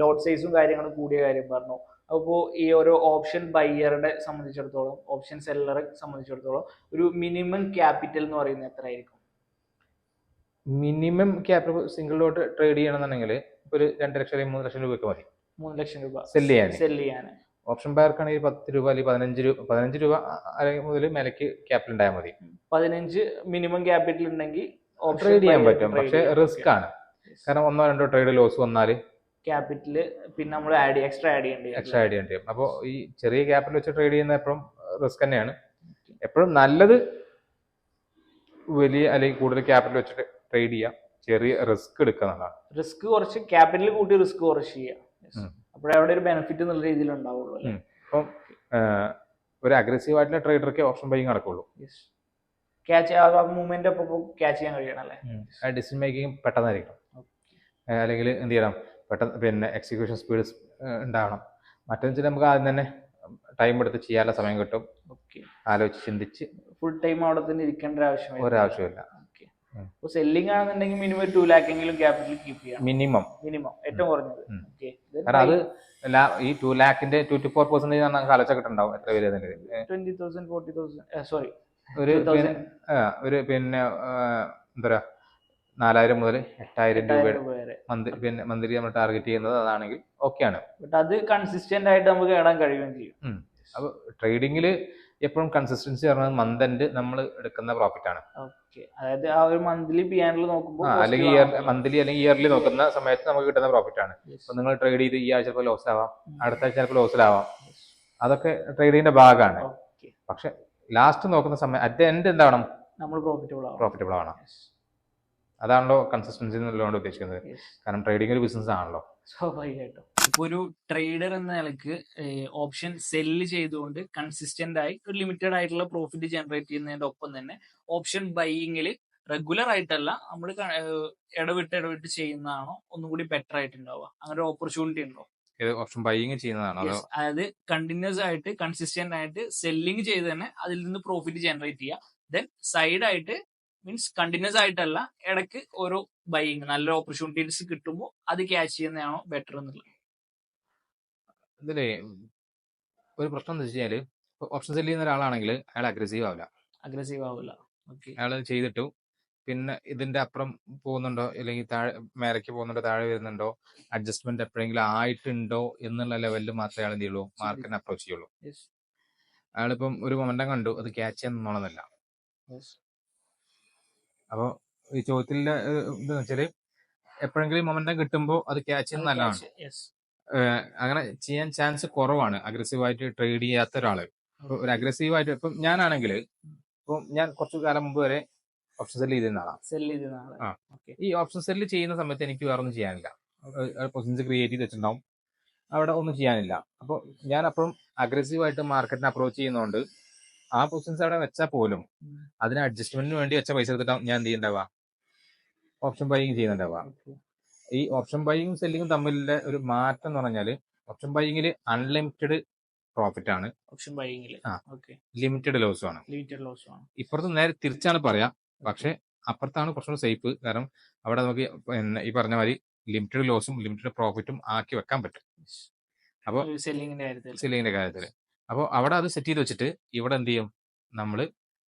ലോഡ് സൈസും കാര്യങ്ങളും കൂടിയ കാര്യം പറഞ്ഞു. അപ്പോൾ ഈ ഒരു ഓപ്ഷൻ ബയ്യറുടെ സംബന്ധിച്ചിടത്തോളം ഓപ്ഷൻ സെല്ലറെ സംബന്ധിച്ചിടത്തോളം ഒരു മിനിമം ക്യാപിറ്റൽ എന്ന് പറയുന്നത് എത്ര ആയിരിക്കും minimum capital single lot trade ചെയ്യണമെന്നുണ്ടെങ്കിൽ ഒരു രണ്ട് ലക്ഷം അല്ലെങ്കിൽ മൂന്ന് ലക്ഷം രൂപയ്ക്ക് മതി. മൂന്ന് ലക്ഷം രൂപ. സെൽ ചെയ്യാൻ സെൽ ചെയ്യാൻ ഓപ്ഷൻ ബയർക്കാണെങ്കിൽ പത്ത് രൂപ അല്ലെങ്കിൽ പതിനഞ്ച് രൂപ പതിനഞ്ച് രൂപ അല്ലെങ്കിൽ മുതൽ മേലേക്ക് ക്യാപിറ്റൽ ഉണ്ടായാൽ മതി. പതിനഞ്ച് മിനിമം ക്യാപിറ്റൽ ഉണ്ടെങ്കിൽ ട്രേഡ് ചെയ്യാൻ പറ്റും. പക്ഷെ റിസ്ക് ആണ്. കാരണം ഒന്നോ രണ്ടോ ട്രേഡ് ലോസ് വന്നാൽ ക്യാപിറ്റൽ പിന്നെ നമ്മൾ ആഡ് എക്സ്ട്രാ ആഡ് ചെയ്യേണ്ടി എക്സ്ട്രാ ആഡ് ചെയ്യേണ്ടി വരും. അപ്പോൾ ഈ ചെറിയ ക്യാപിറ്റൽ വെച്ച് ട്രേഡ് ചെയ്യുന്ന എപ്പോഴും റിസ്ക് തന്നെയാണ്. എപ്പോഴും നല്ലത് വലിയ അല്ലെങ്കിൽ കൂടുതൽ ക്യാപിറ്റൽ വെച്ചിട്ട് ട്രേഡ് ചെയ്യാം. ചെറിയ റിസ്ക് എടുക്കുക എന്നുള്ളതാണ്. റിസ്ക് കുറച്ച് ക്യാപിറ്റൽ കൂട്ടി റിസ്ക് കുറച്ച് ചെയ്യാം. ഉം. അപ്പോഴേ അവിടെ ഒരു ബെനിഫിറ്റ് എന്നുള്ള രീതിയിൽ ഉണ്ടാവുള്ളൂ അപ്പം ഒരു അഗ്രസീവ് ആയിട്ടുള്ള ട്രേഡർക്ക് ഓപ്ഷൻ ബൈങ് നടക്കുള്ളൂ. ക്യാച്ച് മൂവ്മെന്റ് അപ്പൊ ക്യാച്ച് ചെയ്യാൻ കഴിയണം അല്ലേ? ആ ഡിസിഷൻ മേക്കിംഗ് പെട്ടെന്നായിരിക്കണം. അല്ലെങ്കിൽ എന്ത് ചെയ്യണം? പെട്ടെന്ന് പിന്നെ എക്സിക്യൂഷൻ സ്പീഡ് ഉണ്ടാവണം. മറ്റൊന്ന് വെച്ചാൽ നമുക്ക് ആദ്യം തന്നെ ടൈം എടുത്ത് ചെയ്യാനുള്ള സമയം കിട്ടും. ഓക്കെ ആലോചിച്ച് ചിന്തിച്ച് ഫുൾ ടൈം അവിടെ തന്നെ ഇരിക്കേണ്ട ആവശ്യം ഒരാവശ്യമില്ല. അപ്പോൾ സെല്ലിംഗ് ആണെന്നുണ്ടെങ്കിൽ മിനിമം ടു ലാക്ക് എങ്കിലും ക്യാപിറ്റൽ കീപ്പ് ചെയ്യാം. മിനിമം മിനിമം ഏറ്റവും കുറഞ്ഞത്. കാരണം അത് ഈ ടു ലാക്കിന്റെ ടു ടു ഫോർ പെർസെന്റേജ് നമുക്ക് ആലോചിച്ചിട്ടുണ്ടാവും എത്ര പേര് twenty thousand forty thousand sorry ഒരു ആ, ഒരു പിന്നെ എന്താ പറയാ നാലായിരം മുതൽ എട്ടായിരം രൂപ മന്ത് പിന്നെ മന്ത്ലി നമ്മൾ ടാർഗറ്റ് ചെയ്യുന്നത് അതാണെങ്കിൽ ഓക്കെയാണ് ബട്ട് അത് കൺസിസ്റ്റന്റ് ആയിട്ട് നമുക്ക് നേടാൻ കഴിയുകയും ചെയ്യും. അപ്പോൾ ട്രേഡിങ്ങിൽ എപ്പോഴും കൺസിസ്റ്റൻസി പറഞ്ഞത് മന്ത് എൻഡ് നമ്മൾ എടുക്കുന്ന പ്രോഫിറ്റ് ആണ്. അതായത് ആ ഒരു മന്ത്ലി പിയാനിൽ നോക്കുമ്പോൾ അല്ലെങ്കിൽ ഇയർ മന്ത്ലി അല്ലെങ്കിൽ ഇയർലി നോക്കുന്ന സമയത്ത് നമുക്ക് കിട്ടുന്ന പ്രോഫിറ്റ് ആണ്. ഇപ്പൊ നിങ്ങൾ ട്രേഡ് ചെയ്ത് ഈ ആഴ്ച ചിലപ്പോൾ ലോസ് ആവാം. അടുത്ത ആഴ്ച ചിലപ്പോൾ ആവാം അതൊക്കെ ട്രേഡിങ്ങിന്റെ ഭാഗമാണ്. പക്ഷെ ലാസ്റ്റ് നോക്കുന്ന സമയം അറ്റ് എൻഡ് എന്താവണം? നമ്മൾ പ്രോഫിറ്റബിൾ ആവണം. അതാണല്ലോ കൺസിസ്റ്റൻസി എന്നുള്ളതുകൊണ്ട് ഉദ്ദേശിക്കുന്നത്. കാരണം ട്രേഡിംഗ് ഒരു ബിസിനസ് ആണല്ലോ. സ്വാഭാവികമായിട്ടും. ഇപ്പൊ ഒരു ട്രേഡർ എന്ന നിലയ്ക്ക് ഓപ്ഷൻ സെല്ല് ചെയ്തുകൊണ്ട് കൺസിസ്റ്റന്റ് ആയി ഒരു ലിമിറ്റഡ് ആയിട്ടുള്ള പ്രോഫിറ്റ് ജനറേറ്റ് ചെയ്യുന്നതിന്റെ ഒപ്പം തന്നെ ഓപ്ഷൻ ബൈയിങ്ങിൽ റെഗുലർ ആയിട്ടല്ല നമ്മൾ ഇടവിട്ട് ഇടവിട്ട് ചെയ്യുന്നതാണോ ഒന്നും കൂടി ബെറ്റർ ആയിട്ടുണ്ടാവുക. അങ്ങനെ ഒരു ഓപ്പർച്യൂണിറ്റി ഉണ്ടോ? ഓപ്ഷൻ ബൈയിങ് ചെയ്യുന്നതാണോ അതായത് കണ്ടിന്യൂസ് ആയിട്ട് കൺസിസ്റ്റന്റ് ആയിട്ട് സെല്ലിങ് ചെയ്ത് തന്നെ അതിൽ നിന്ന് പ്രോഫിറ്റ് ജനറേറ്റ് ചെയ്യുക. ദെൻ സൈഡ് ആയിട്ട് മീൻസ് കണ്ടിന്യൂസ് ആയിട്ടല്ല ഇടയ്ക്ക് ഓരോ ബൈയിങ് നല്ല ഓപ്പർച്യൂണിറ്റീസ് കിട്ടുമ്പോൾ അത് ക്യാച്ച് ചെയ്യുന്നതാണോ ബെറ്റർ എന്നുള്ളത്. ഇതിലേ ഒരു പ്രശ്നം എന്താ വെച്ച് കഴിഞ്ഞാൽ ഓപ്ഷൻ സെല്ല് ചെയ്യുന്ന ഒരാളാണെങ്കിൽ അയാൾ അഗ്രസീവ് ആവില്ല. അഗ്രസീവ് ആവില്ല. അയാൾ ചെയ്തിട്ടു. പിന്നെ ഇതിന്റെ അപ്പുറം പോകുന്നുണ്ടോ? അല്ലെങ്കിൽ താഴെ മേലയ്ക്ക് പോകുന്നുണ്ടോ? താഴെ വരുന്നുണ്ടോ? അഡ്ജസ്റ്റ്മെന്റ് എപ്പോഴെങ്കിലും ആയിട്ടുണ്ടോ? എന്നുള്ള ലെവലിൽ മാത്രമേ അയാൾ എന്ത് ചെയ്യുള്ളൂ? മാർക്കറ്റിനെ അപ്രോച്ച് ചെയ്യുള്ളൂ. അയാളിപ്പം ഒരു മൊമെന്റം കണ്ടു. അത് ക്യാച്ച് ചെയ്യാൻ നിന്നോണമെന്നില്ല അപ്പോൾ ഈ ചോദ്യത്തിലെ എന്താ വെച്ചാൽ എപ്പോഴെങ്കിലും മൊമെന്റം കിട്ടുമ്പോൾ അത് ക്യാച്ച് ചെയ്യുന്നത് നല്ലതാണ്. ഏഹ് അങ്ങനെ ചെയ്യാൻ ചാൻസ് കുറവാണ്. അഗ്രസീവായിട്ട് ട്രേഡ് ചെയ്യാത്ത ഒരാൾ. ഒരു അഗ്രസീവായിട്ട് ഇപ്പം ഞാനാണെങ്കിൽ ഇപ്പം ഞാൻ കുറച്ചു കാലം മുമ്പ് വരെ ഓപ്ഷൻ സെല്ല് ചെയ്തിരുന്ന ആളാണ്. ഈ ഓപ്ഷൻ സെല്ല് ചെയ്യുന്ന സമയത്ത് എനിക്ക് വേറെ ഒന്നും ചെയ്യാനില്ല പൊസിഷൻസ് ക്രിയേറ്റ് ചെയ്ത് വെച്ചിട്ടുണ്ടാവും അവിടെ ഒന്നും ചെയ്യാനില്ല. അപ്പോൾ ഞാൻ അപ്പം അഗ്രസീവായിട്ട് മാർക്കറ്റിനെ അപ്രോച്ച് ചെയ്യുന്നതുകൊണ്ട് ആ പൊസിഷൻസ് അവിടെ വെച്ചാൽ പോലും. അതിന് അഡ്ജസ്റ്റ്മെന്റിന് വേണ്ടി വെച്ച പൈസ എടുത്തിട്ട് ഞാൻ എന്ത് ചെയ്യണ്ടാവാ ഓപ്ഷൻ ബൈ ചെയ്യുന്നുണ്ടാവുക. ഈ ഓപ്ഷൻ ബൈയിങ്ങും സെല്ലിങ്ങും തമ്മിലുള്ള ഒരു മാറ്റം എന്ന് പറഞ്ഞാൽ ഓപ്ഷൻ ബൈയിങ്ങിൽ അൺലിമിറ്റഡ് പ്രോഫിറ്റ് ആണ്. ഓപ്ഷൻ ബൈയിങ്ങിൽ. ലിമിറ്റഡ് ലോസും ആണ്. ലിമിറ്റഡ് ലോസ് ആണ്. ഇപ്പുറത്ത് നേരെ തിരിച്ചാണ് പറയാ. പക്ഷെ അപ്പുറത്താണ് കുറച്ചുകൂടെ സേഫ് കാരണം അവിടെ നമുക്ക് ഈ പറഞ്ഞ മാതിരി ലിമിറ്റഡ് ലോസും ലിമിറ്റഡ് പ്രോഫിറ്റും ആക്കി വെക്കാൻ പറ്റും. അപ്പോൾ സെല്ലിങ്ങിന്റെ കാര്യത്തിൽ സെല്ലിങ്ങിന്റെ കാര്യത്തിൽ അപ്പോൾ അവിടെ അത് സെറ്റ് ചെയ്ത് വെച്ചിട്ട് ഇവിടെ എന്ത് ചെയ്യും? നമ്മൾ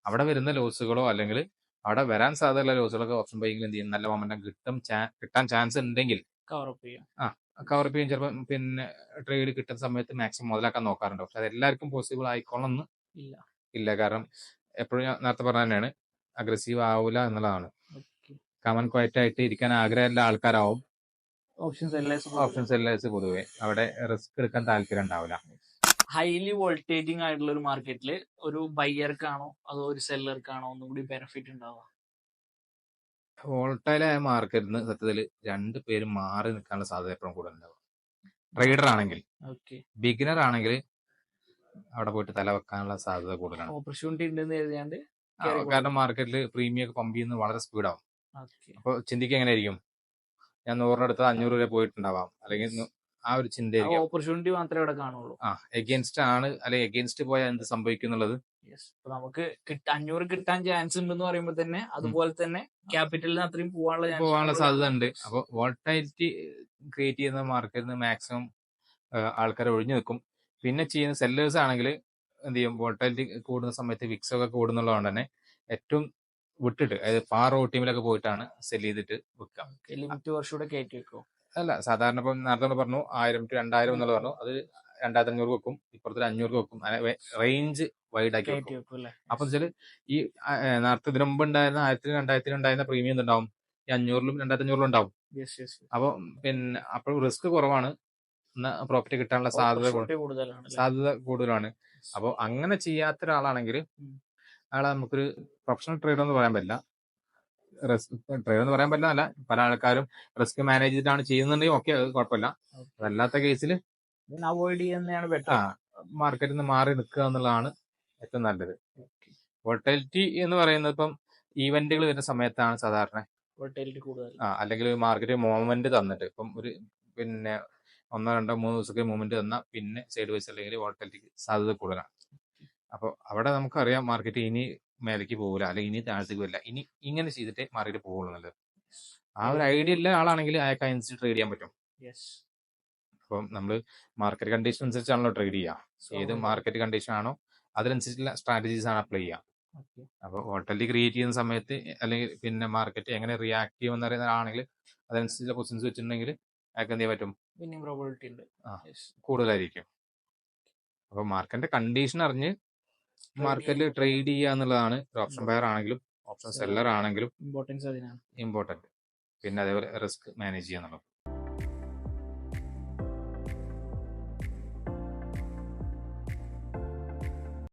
അവിടെ വരുന്ന ലോസുകളോ അല്ലെങ്കിൽ അവിടെ വരാൻ സാധ്യതയുള്ള ലോസുകളൊക്കെ ഓപ്ഷൻ ബൈക്കിൽ എന്ത് ചെയ്യും? നല്ല മൊമെന്റം കിട്ടും. കിട്ടാൻ ചാൻസ് ഉണ്ടെങ്കിൽ കവർ അപ്പ് ആ കവർ ചെയ്യും. ചിലപ്പോൾ പിന്നെ ട്രേഡ് കിട്ടുന്ന സമയത്ത് മാക്സിമം മുതലാക്കാൻ നോക്കാറുണ്ട്. പക്ഷെ അത് എല്ലാവർക്കും പോസിബിൾ ആയിക്കോളണമെന്ന് ഇല്ല. ഇല്ല. കാരണം എപ്പോഴും ഞാൻ നേരത്തെ പറഞ്ഞ തന്നെയാണ്. അഗ്രസീവ് ആവൂല എന്നുള്ളതാണ്. കമൺ കമൻ ക്വയറ്റ് ആയിട്ട് ഇരിക്കാൻ ആഗ്രഹമുള്ള ആൾക്കാരാവും. ഓപ്ഷൻ സെല്ലേഴ്സ് ഓപ്ഷൻ സെല്ലേഴ്സ് പൊതുവെ. അവിടെ റിസ്ക് എടുക്കാൻ താല്പര്യം ഉണ്ടാവില്ല. ഹൈലി വോൾട്ടേജിങ് ആയിട്ടുള്ള ഒരു മാർക്കറ്റിൽ ഒരു ബയ്യർക്കാണോ അതോ ഒരു സെല്ലർക്കാണോ ഒന്നും കൂടി ബെനിഫിറ്റ് ഉണ്ടാവുക വോൾട്ടൈലായ മാർക്കറ്റിൽ നിന്ന് സത്യത്തിൽ രണ്ട് പേര് മാറി നിൽക്കാനുള്ള സാധ്യത എപ്പോഴും കൂടുതൽ ഉണ്ടാവും ട്രേഡർ ആണെങ്കിൽ ഓക്കെ ബിഗിനർ ആണെങ്കിൽ അവിടെ പോയിട്ട് തല വെക്കാനുള്ള സാധ്യത കൂടുതലാണ്. ഓപ്പർച്യൂണിറ്റി ഉണ്ടെന്ന് കരുതിയാണ്ട് ആ, കാരണം മാർക്കറ്റിൽ പ്രീമിയം ഒക്കെ പമ്പ് ചെയ്യുന്നത് വളരെ സ്പീഡാവും അപ്പൊ അപ്പോൾ ചിന്തിക്കുക എങ്ങനെയായിരിക്കും? ഞാൻ നൂറിനടുത്ത് അഞ്ഞൂറ് വരെ പോയിട്ടുണ്ടാവാം. അല്ലെങ്കിൽ ആ ഒരു ചിന്ത ഓപ്പർച്യൂണിറ്റി മാത്രമേ ഇവിടെ കാണുള്ളൂ ആ എഗെയിൻസ്റ്റ് ആണ് അല്ലെങ്കിൽ എഗെയിൻസ്റ്റ് പോയാൽ എന്ത് സംഭവിക്കും എന്നുള്ളത് യെസ് നമുക്ക് അഞ്ഞൂറ് കിട്ടാൻ ചാൻസ് ഉണ്ടെന്ന് പറയുമ്പോൾ തന്നെ അതുപോലെ തന്നെ ക്യാപിറ്റലിന് അത്രയും പോകാനുള്ള പോകാനുള്ള സാധ്യത ഉണ്ട്. അപ്പൊ വോൾട്ടാലിറ്റി ക്രിയേറ്റ് ചെയ്യുന്ന മാർക്കറ്റിൽ നിന്ന് മാക്സിമം ആൾക്കാരെ ഒഴിഞ്ഞു നിൽക്കും. പിന്നെ ചെയ്യുന്ന സെല്ലേഴ്സ് ആണെങ്കിൽ എന്ത് ചെയ്യും? വോൾട്ടാലിറ്റി കൂടുന്ന സമയത്ത് വിക്സ് ഒക്കെ കൂടുന്നുള്ളതുകൊണ്ട് തന്നെ ഏറ്റവും വിട്ടിട്ട് അതായത് പാറോ ടീമിലൊക്കെ പോയിട്ടാണ് സെൽ ചെയ്തിട്ട് വിൽക്കാം ലിമിറ്റ് കുറച്ചുകൂടെ കയറ്റി വെക്കോ അല്ല സാധാരണ ഇപ്പം നേരത്തെ നമ്മൾ പറഞ്ഞു ആയിരം ടു രണ്ടായിരം എന്നുള്ള പറഞ്ഞു. അത് രണ്ടായിരത്തി അഞ്ഞൂറ് വെക്കും ഇപ്പുറത്തൊരു അഞ്ഞൂറ് വെക്കും. റേഞ്ച് വൈഡ് ആക്കി വെക്കും. അപ്പൊ വെച്ചാൽ ഈ നേരത്തെ ഇതിനു മുമ്പ് ഉണ്ടായിരുന്ന ആയിരത്തി രണ്ടായിരത്തി ഉണ്ടായിരുന്ന പ്രീമിയം ഉണ്ടാവും? ഈ അഞ്ഞൂറിലും രണ്ടായിരത്തി അഞ്ഞൂറിലും ഉണ്ടാവും അപ്പൊ പിന്നെ അപ്പോൾ റിസ്ക് കുറവാണ്. പ്രോപ്പർട്ടി കിട്ടാനുള്ള സാധ്യത കൂടുതലാണ് സാധ്യത കൂടുതലാണ്. അപ്പോൾ അങ്ങനെ ചെയ്യാത്ത ഒരാളാണെങ്കിൽ. അയാളെ നമുക്കൊരു പ്രൊഫഷണൽ ട്രേഡർ എന്ന് പറയാൻ പറ്റില്ല. റിസ്ക് ഡ്രൈവർ എന്ന് പറയാൻ പറ്റില്ല. പല ആൾക്കാരും റിസ്ക് മാനേജ് ചെയ്തിട്ടാണ് ചെയ്യുന്നുണ്ടെങ്കിൽ ഓക്കെ അത് കുഴപ്പമില്ല. അതല്ലാത്ത കേസിൽ അവോയ്ഡ് ചെയ്യുന്നതാണ് ബെറ്റർ മാർക്കറ്റിൽ നിന്ന് മാറി നിൽക്കുക എന്നുള്ളതാണ് ഏറ്റവും നല്ലത്. വോട്ടാലിറ്റി എന്ന് പറയുന്നത് ഇപ്പം ഈവന്റുകൾ വരുന്ന സമയത്താണ് സാധാരണ. കൂടുതൽ. ആ അല്ലെങ്കിൽ മാർക്കറ്റ് മൂവ്മെന്റ് തന്നിട്ട് ഇപ്പം ഒരു പിന്നെ ഒന്നോ രണ്ടോ മൂന്ന് ദിവസത്തെ മൂവ്മെന്റ് തന്നാൽ പിന്നെ സൈഡ് വൈസ് അല്ലെങ്കിൽ വോൾട്ടാലിറ്റിക്ക് സാധ്യത കൂടുതലാണ്. അപ്പോൾ അവിടെ നമുക്കറിയാം മാർക്കറ്റ് ഇനി മേലേക്ക് പോകില്ല അല്ലെങ്കിൽ ഇനി താഴത്തേക്ക് വരില്ല. ഇനി ഇങ്ങനെ ചെയ്തിട്ട് മാർക്കറ്റ് പോകുള്ളൂ നല്ലത്. ആ ഒരു ഐഡിയ ഉള്ള ആളാണെങ്കിൽ അയാൾക്ക് അനുസരിച്ച് ട്രേഡ് ചെയ്യാൻ പറ്റും. അപ്പം നമ്മൾ മാർക്കറ്റ് കണ്ടീഷൻ അനുസരിച്ചാണല്ലോ ട്രേഡ് ചെയ്യുക ഏത് മാർക്കറ്റ് കണ്ടീഷൻ ആണോ അതിനനുസരിച്ചുള്ള സ്ട്രാറ്റജീസ് ആണ് അപ്ലൈ ചെയ്യുക അപ്പോൾ ഹോട്ടലിൽ ക്രിയേറ്റ് ചെയ്യുന്ന സമയത്ത് അല്ലെങ്കിൽ പിന്നെ മാർക്കറ്റ് എങ്ങനെ റിയാക്ട് ചെയ്യുമെന്ന് അറിയുന്ന ആണെങ്കിൽ അതനുസരിച്ചുള്ള പൊസിഷൻസ് വെച്ചിട്ടുണ്ടെങ്കിൽ അയാൾക്ക് എന്ത് ചെയ്യാൻ പറ്റും? പ്രോബിലിറ്റി ഉണ്ട്. കൂടുതലായിരിക്കും. അപ്പോൾ മാർക്കറ്റിന്റെ കണ്ടീഷൻ അറിഞ്ഞ് മാർക്കറ്റിൽ ട്രേഡ് ചെയ്യുക എന്നുള്ളതാണ്. ഓപ്ഷൻ ബയർ ആണെങ്കിലും ഓപ്ഷൻ സെല്ലർ ആണെങ്കിലും ഇമ്പോർട്ടൻസ് അതിനാണ്. ഇമ്പോർട്ടന്റ് പിന്നെ അതേപോലെ റിസ്ക് മാനേജ് ചെയ്യുക എന്നുള്ളത്